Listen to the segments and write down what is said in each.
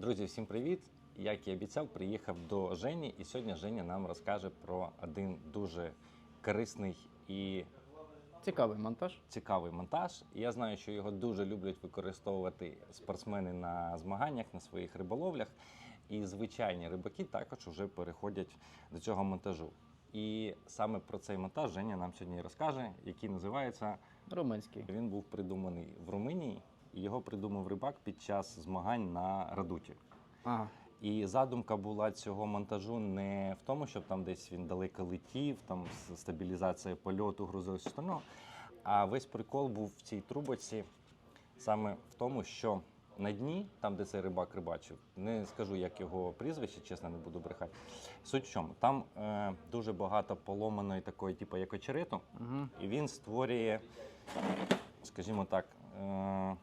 Друзі, всім привіт! Як і обіцяв, приїхав до Жені, і сьогодні Женя нам розкаже про один дуже корисний і Цікавий монтаж. цікавий монтаж. Я знаю, що його дуже люблять використовувати спортсмени на змаганнях, на своїх риболовлях. І звичайні рибаки також вже переходять до цього монтажу. І саме про цей монтаж Женя нам сьогодні розкаже, який називається Румунський. Він був придуманий в Румунії, і його придумав рибак під час змагань на Радуті. Ага. І задумка була цього монтажу не в тому, щоб там десь він далеко летів, там стабілізація польоту, грузового остального. А весь прикол був в цій трубочці саме в тому, що на дні, там, де цей рибак рибачив, не скажу, як його прізвище, чесно, не буду брехати. Суть в чому? Там е, дуже багато поломаної такої, типу, як очерету, Угу. і він створює, скажімо так, е,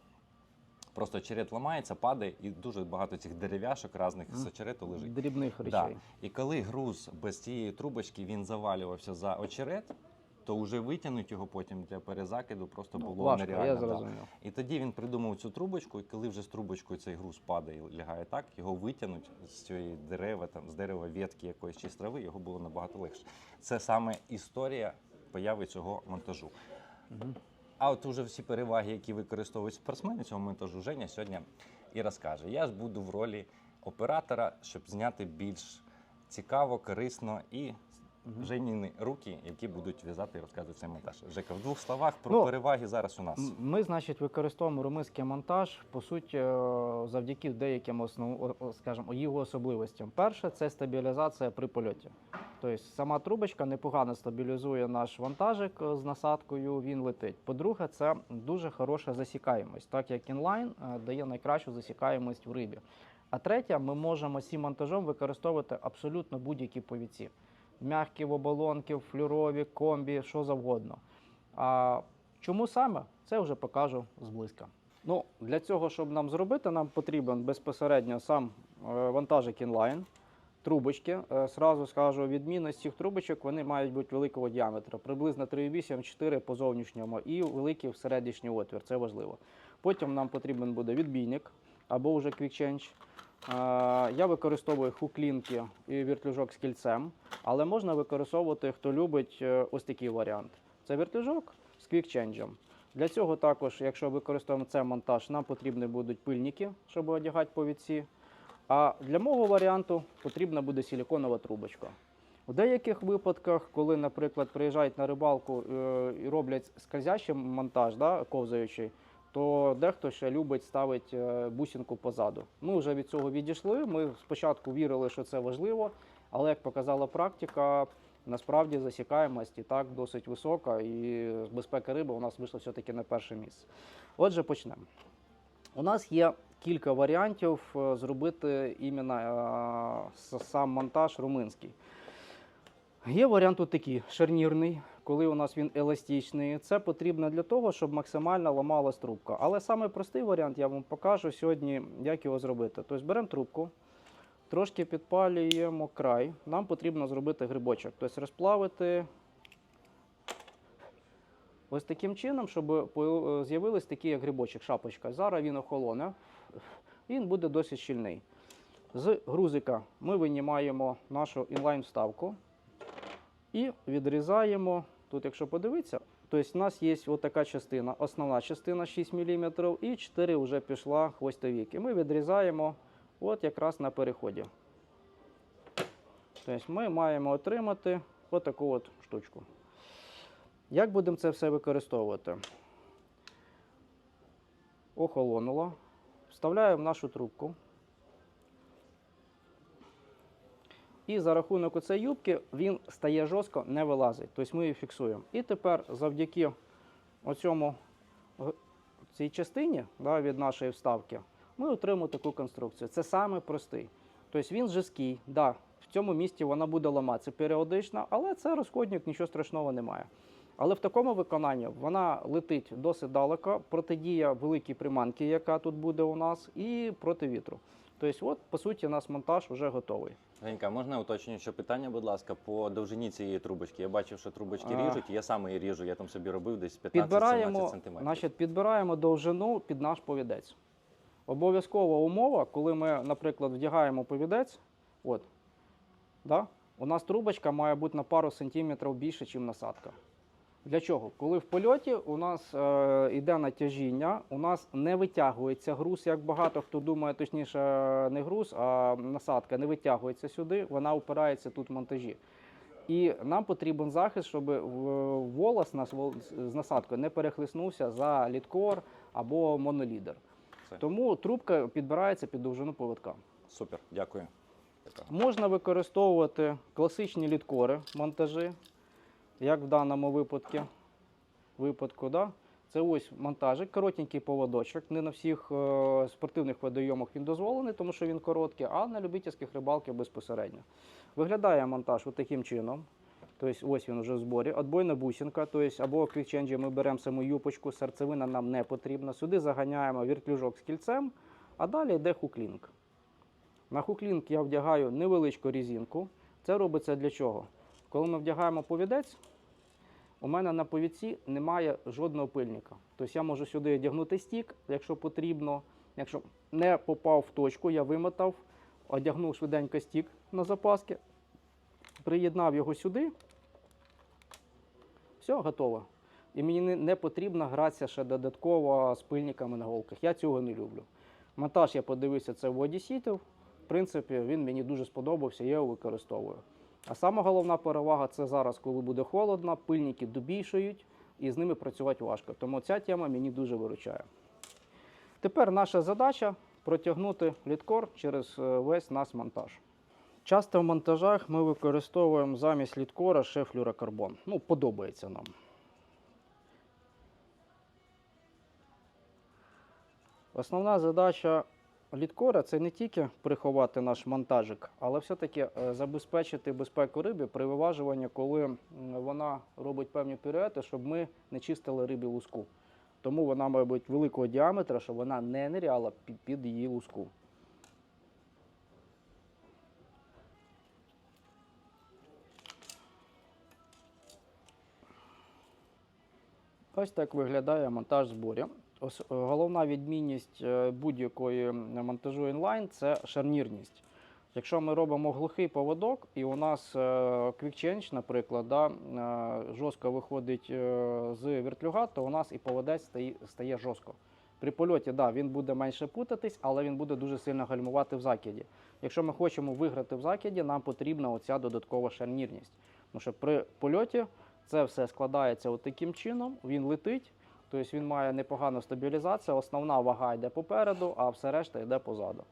просто очерет ламається, падає, і дуже багато цих дерев'яшок різних з очерету лежить. Дрібних Да. І коли груз без цієї трубочки він завалювався за очерет, то вже витягнути його потім для перезакиду просто було Ну, Важко, нереально. я да. І тоді він придумав цю трубочку, і коли вже з трубочкою цей груз падає і лягає так, його витягнуть з цієї дерева, там з дерева ветки якоїсь чи з трави, його було набагато легше. Це саме історія появи цього монтажу. Угу. А от уже всі переваги, які використовують спортсмени цього монтажу, Женя сьогодні і розкаже. Я ж буду в ролі оператора, щоб зняти більш цікаво, корисно і Мгм. Женіни руки, які будуть в'язати і розказувати цей монтаж. Жека, в двох словах про Ну, переваги зараз у нас. Ми, значить, використовуємо румунський монтаж, по суті, е, завдяки деяким основ, скажімо, його особливостям. Перше це стабілізація при польоті. Тобто сама трубочка непогано стабілізує наш вантажик е, з насадкою, він летить. По-друге, це дуже хороша засікаємость, так як інлайн е, дає найкращу засікаємость в рибі. А третє, ми можемо цим монтажом використовувати абсолютно будь-які повідці. Мягкі в оболонки, флюрові, комбі, що завгодно. А чому саме? Це вже покажу зблизька. Ну, для цього, щоб нам зробити, нам потрібен безпосередньо сам е, вантажик інлайн, трубочки. Е, Сразу скажу, відмінність цих трубочок вони мають бути великого діаметру, приблизно 3,8-4 по зовнішньому і великий середній отвір. Це важливо. Потім нам потрібен буде відбійник або вже QuickChange. Я використовую хуклінки і віртлюжок з кільцем, але можна використовувати, хто любить е, ось такий варіант. Це віртлюжок з квікченджем. Для цього також, якщо використовуємо цей монтаж, нам потрібні будуть пильники, щоб одягати повідці. А для мого варіанту потрібна буде силіконова трубочка. У деяких випадках, коли, наприклад, приїжджають на рибалку е, і роблять скользящий монтаж, да, ковзаючий, то дехто ще любить ставити е, бусинку позаду. Ми вже від цього відійшли. Ми спочатку вірили, що це важливо, але як показала практика, насправді засікаємость і так досить висока, і безпека риби у нас вийшла все-таки на перше місце. Отже, почнемо. У нас є кілька варіантів е, зробити іменно е, сам монтаж румунський. Є варіант от такий шарнірний, коли у нас він еластичний. Це потрібно для того, щоб максимально ламалась трубка. Але саме простий варіант я вам покажу сьогодні, як його зробити. Тобто беремо трубку, трошки підпалюємо край. Нам потрібно зробити грибочок, тобто розплавити ось таким чином, щоб по- з'явились такі як грибочок, шапочка. Зараз він охолоне, він буде досить щільний. З грузика ми винімаємо нашу інлайн-вставку і відрізаємо. Тут, якщо подивитися, тобто у нас є така частина, основна частина 6 мм і 4 вже пішла хвостовік. І ми відрізаємо от якраз на переході. Тобто ми маємо отримати отаку от штучку. Як будемо це все використовувати? Охолонуло. Вставляємо нашу трубку. І за рахунок оцеї юбки він стає жорстко, не вилазить. Тобто ми її фіксуємо. І тепер завдяки оцьому, цій частині да, від нашої вставки ми отримуємо таку конструкцію. Це саме простий. Тобто він жорсткий, да, в цьому місці вона буде ламатися періодично, але це розходник, нічого страшного немає. Але в такому виконанні вона летить досить далеко, протидія великій приманці, яка тут буде у нас, і проти вітру. Тобто, от, по суті, у нас монтаж вже готовий. Женька, можна уточнююче питання, будь ласка, по довжині цієї трубочки. Я бачив, що трубочки А. ріжуть, я сам її ріжу, я там собі робив десь 15-17 Підбираємо, сантиметрів. значить, підбираємо довжину під наш повідець. Обов'язкова умова, коли ми, наприклад, вдягаємо повідець, от, да, у нас трубочка має бути на пару сантиметрів більше, ніж насадка. Для чого? Коли в польоті у нас е, йде натяжіння, у нас не витягується груз, як багато хто думає, точніше, не груз, а насадка не витягується сюди, вона опирається тут в монтажі. І нам потрібен захист, щоб волос нас з насадкою не перехлиснувся за літкор або монолідер. Це. Тому трубка підбирається під довжину поводка. Супер, дякую. Можна використовувати класичні літкори монтажі, як в даному випадку. випадку да? Це ось монтажик, коротенький поводочок. Не на всіх е, спортивних водойомах він дозволений, тому що він короткий, а на любительських рибалках безпосередньо. Виглядає монтаж от таким чином. Тобто ось він вже в зборі. Отбойна бусинка, тобто або квікченджі ми беремо саму юпочку, серцевина нам не потрібна. Сюди заганяємо віртлюжок з кільцем, а далі йде хуклінг. На хуклінг я вдягаю невеличку різинку. Це робиться для чого? Коли ми вдягаємо повідець, у мене на повідці немає жодного пильника. Тобто я можу сюди одягнути стік, якщо потрібно. Якщо не попав в точку, я вимотав, одягнув швиденько стік на запаски, приєднав його сюди. Все, готово. І мені не, потрібно гратися ще додатково з пильниками на голках. Я цього не люблю. Монтаж я подивився, це в Одісітів. В принципі, він мені дуже сподобався, я його використовую. А сама головна перевага це зараз, коли буде холодно, пильники добільшують і з ними працювати важко. Тому ця тема мені дуже виручає. Тепер наша задача протягнути літкор через е, весь наш монтаж. Часто в монтажах ми використовуємо замість літкора ще флюрокарбон. Ну, подобається нам. Основна задача літкора це не тільки приховати наш монтажик, але все-таки е, забезпечити безпеку риби при виважуванні, коли вона робить певні піруети, щоб ми не чистили рибі луску. Тому вона має бути великого діаметра, щоб вона не ниряла під, її луску. Ось так виглядає монтаж в зборі. Ос- е, Головна відмінність е, будь-якої монтажу інлайн це шарнірність. Якщо ми робимо глухий поводок, і у нас е, Quick Change, наприклад, да, е, жорстко виходить з вертлюга, то у нас і поводець стає, стає жорстко. При польоті да, він буде менше путатись, але він буде дуже сильно гальмувати в закиді. Якщо ми хочемо виграти в закиді, нам потрібна оця додаткова шарнірність. Тому що при польоті це все складається от таким чином, він летить, тобто він має непогану стабілізацію, основна вага йде попереду, а все решта йде позаду.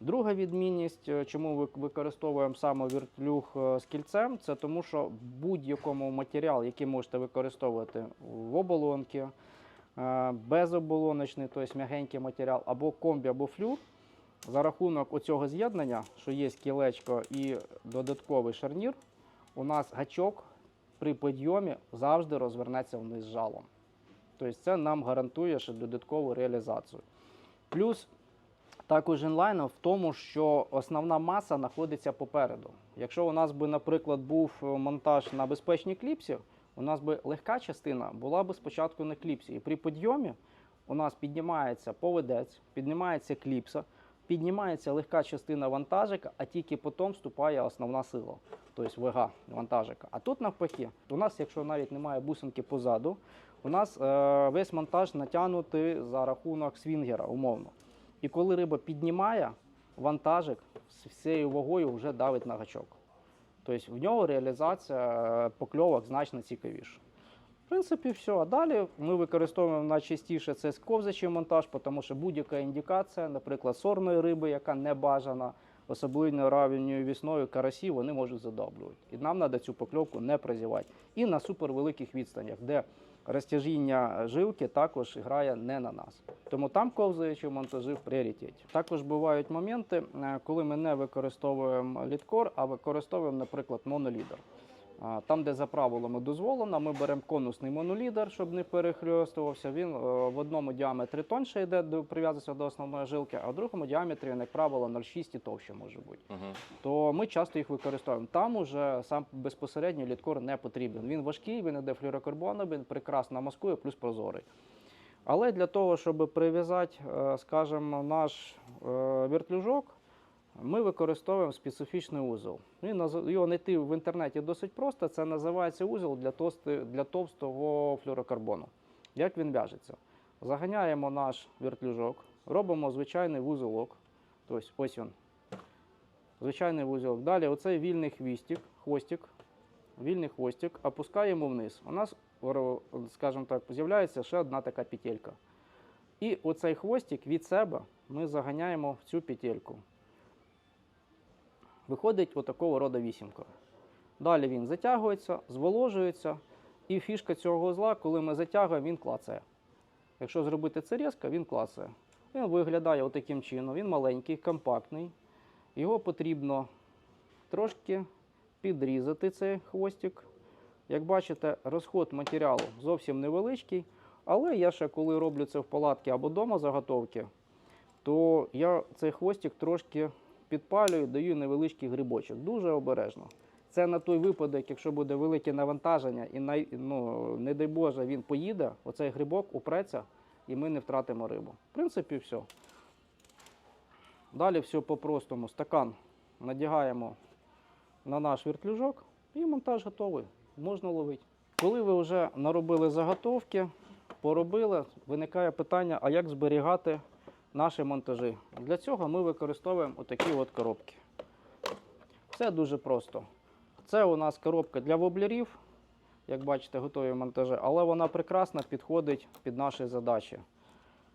Друга відмінність, е, чому ми використовуємо саме вертлюг е, з кільцем, це тому, що будь-якому матеріал, який можете використовувати в оболонки, е, безоболоночний, тобто м'ягенький матеріал, або комбі, або флюр, за рахунок оцього з'єднання, що є кілечко і додатковий шарнір, у нас гачок при підйомі завжди розвернеться вниз жалом. Тобто це нам гарантує ще додаткову реалізацію. Плюс також інлайном в тому, що основна маса знаходиться попереду. Якщо у нас би, наприклад, був е, монтаж на безпечній кліпсі, у нас би легка частина була би спочатку на кліпсі. І при підйомі у нас піднімається поведець, піднімається кліпса, піднімається легка частина вантажика, а тільки потім вступає основна сила, тобто вага вантажика. А тут навпаки, у нас, якщо навіть немає бусинки позаду, у нас е, весь монтаж натягнутий за рахунок свінгера, умовно. І коли риба піднімає, вантажик з всією вагою вже давить на гачок. Тобто в нього реалізація е, покльовок значно цікавіша. В принципі, все. А далі ми використовуємо найчастіше це ковзачий монтаж, тому що будь-яка індикація, наприклад, сорної риби, яка не бажана, особливо равньою вісною, карасі, вони можуть задоблювати. І нам треба цю покльовку не прозівати. І на супервеликих відстанях, де розтяжіння жилки також грає не на нас. Тому там ковзаючі монтажі в пріоритеті. Також бувають моменти, е, коли ми не використовуємо літкор, а використовуємо, наприклад, монолідер. Там, де за правилами дозволено, ми беремо конусний монолідер, щоб не перехльостувався. Він е, в одному діаметрі тоньше йде, прив'язується до основної жилки, а в другому діаметрі, як правило, 0,6 і товще може бути Угу. то ми часто їх використовуємо. Там уже сам безпосередньо літкор не потрібен. Він важкий, він іде флюрокарбоном, він прекрасно маскує, плюс прозорий. Але для того, щоб прив'язати, е, скажімо, наш е, вертлюжок, ми використовуємо специфічний узол. Його знайти в інтернеті досить просто. Це називається узол для, для товстого флюорокарбону. Як він в'яжеться? Заганяємо наш вертлюжок, робимо звичайний вузолок. Тобто ось він. Звичайний вузолок. Далі оцей вільний хвістик, хвостик, вільний хвостик, опускаємо вниз. У нас, скажімо так, з'являється ще одна така петелька. І оцей хвостик від себе ми заганяємо в цю петельку. Виходить отакого роду вісімка. Далі він затягується, зволожується, і фішка цього узла, коли ми затягуємо, він клацає. Якщо зробити це різко, він клацає. Він виглядає отаким чином. Він маленький, компактний. Його потрібно трошки підрізати цей хвостик. Як бачите, розход матеріалу зовсім невеличкий, але я ще коли роблю це в палатці або вдома заготовки, то я цей хвостик трошки підпалюю, даю невеличкий грибочок. Дуже обережно. Це на той випадок, якщо буде велике навантаження і най, ну, не дай Боже, він поїде, оцей грибок упреться і ми не втратимо рибу. В принципі, все. Далі все по-простому. Стакан надягаємо на наш вертлюжок і монтаж готовий. Можна ловити. Коли ви вже наробили заготовки, поробили, виникає питання, а як зберігати наші монтажі. Для цього ми використовуємо отакі от коробки. Все дуже просто. Це у нас коробка для воблерів, як бачите, готові монтажі, але вона прекрасно підходить під наші задачі.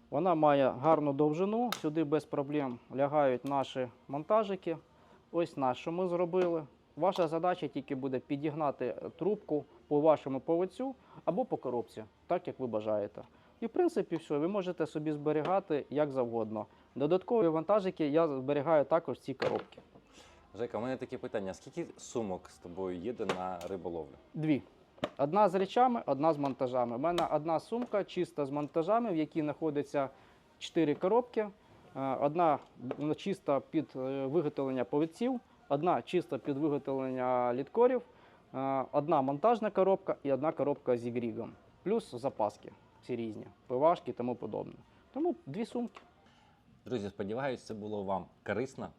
Вона має гарну довжину, сюди без проблем лягають наші монтажики. Ось наш, що ми зробили. Ваша задача тільки буде підігнати трубку по вашому повицю або по коробці, так як ви бажаєте. І в принципі все, ви можете собі зберігати як завгодно. Додаткові вантажики я зберігаю також в цій коробці. Жека, у мене таке питання: скільки сумок з тобою їде на риболовлю? Дві. Одна з речами, одна з монтажами. У мене одна сумка чиста з монтажами, в якій знаходиться чотири коробки. Е, Одна чиста під е, виготовлення повідців, одна чиста під виготовлення літкорів, е, одна монтажна коробка і одна коробка з ігрігом. Плюс запаски всі різні, пивашки і тому подобне. Тому дві сумки. Друзі, сподіваюся, це було вам корисно.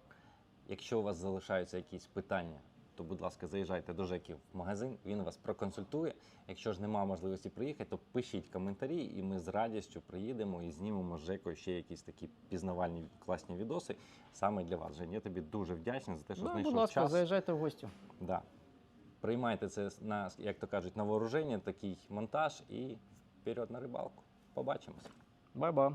Якщо у вас залишаються якісь питання, то, будь ласка, заїжджайте до Жеки в магазин, він вас проконсультує. Якщо ж немає можливості приїхати, то пишіть коментарі, і ми з радістю приїдемо і знімемо з Жекою ще якісь такі пізнавальні класні відоси саме для вас. Жень, я тобі дуже вдячний за те, що Да, знайшов будь ласка, час. заїжджайте в гості. Да. Приймайте це на, як то кажуть, на вооруження, такий монтаж і вперед на рибалку. Побачимось. Бай-бай.